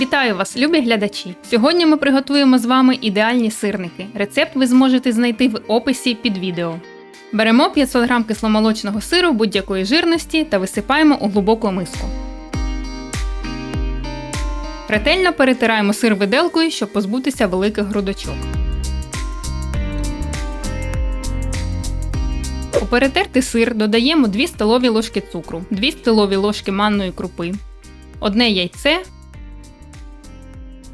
Вітаю вас, любі глядачі! Сьогодні ми приготуємо з вами ідеальні сирники. Рецепт ви зможете знайти в описі під відео. Беремо 500 г кисломолочного сиру будь-якої жирності та висипаємо у глибоку миску. Ретельно перетираємо сир виделкою, щоб позбутися великих грудочок. У перетертий сир додаємо 2 столові ложки цукру, 2 столові ложки манної крупи, одне яйце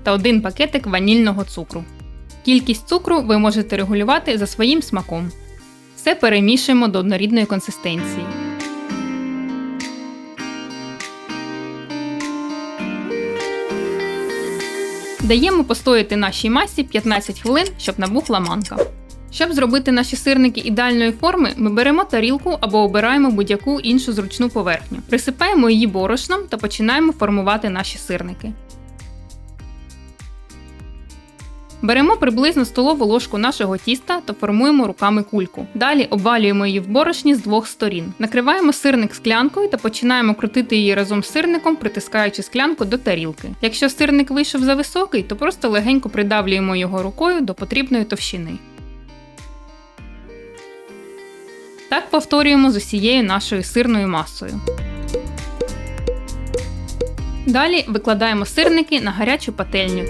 та один пакетик ванільного цукру. Кількість цукру ви можете регулювати за своїм смаком. Все перемішуємо до однорідної консистенції. Даємо постояти нашій масі 15 хвилин, щоб набухла манка. Щоб зробити наші сирники ідеальної форми, ми беремо тарілку або обираємо будь-яку іншу зручну поверхню, присипаємо її борошном та починаємо формувати наші сирники. Беремо приблизно столову ложку нашого тіста та формуємо руками кульку. Далі обвалюємо її в борошні з двох сторін. Накриваємо сирник склянкою та починаємо крутити її разом з сирником, притискаючи склянку до тарілки. Якщо сирник вийшов за високий, то просто легенько придавлюємо його рукою до потрібної товщини. Так повторюємо з усією нашою сирною масою. Далі викладаємо сирники на гарячу пательню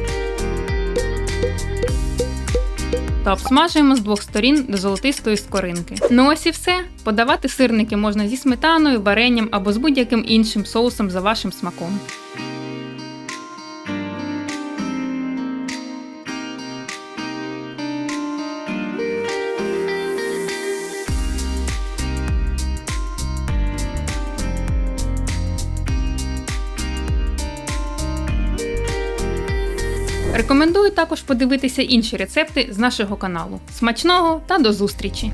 та обсмажуємо з двох сторін до золотистої скоринки. Ну ось і все. Подавати сирники можна зі сметаною, варенням або з будь-яким іншим соусом за вашим смаком. Рекомендую також подивитися інші рецепти з нашого каналу. Смачного та до зустрічі!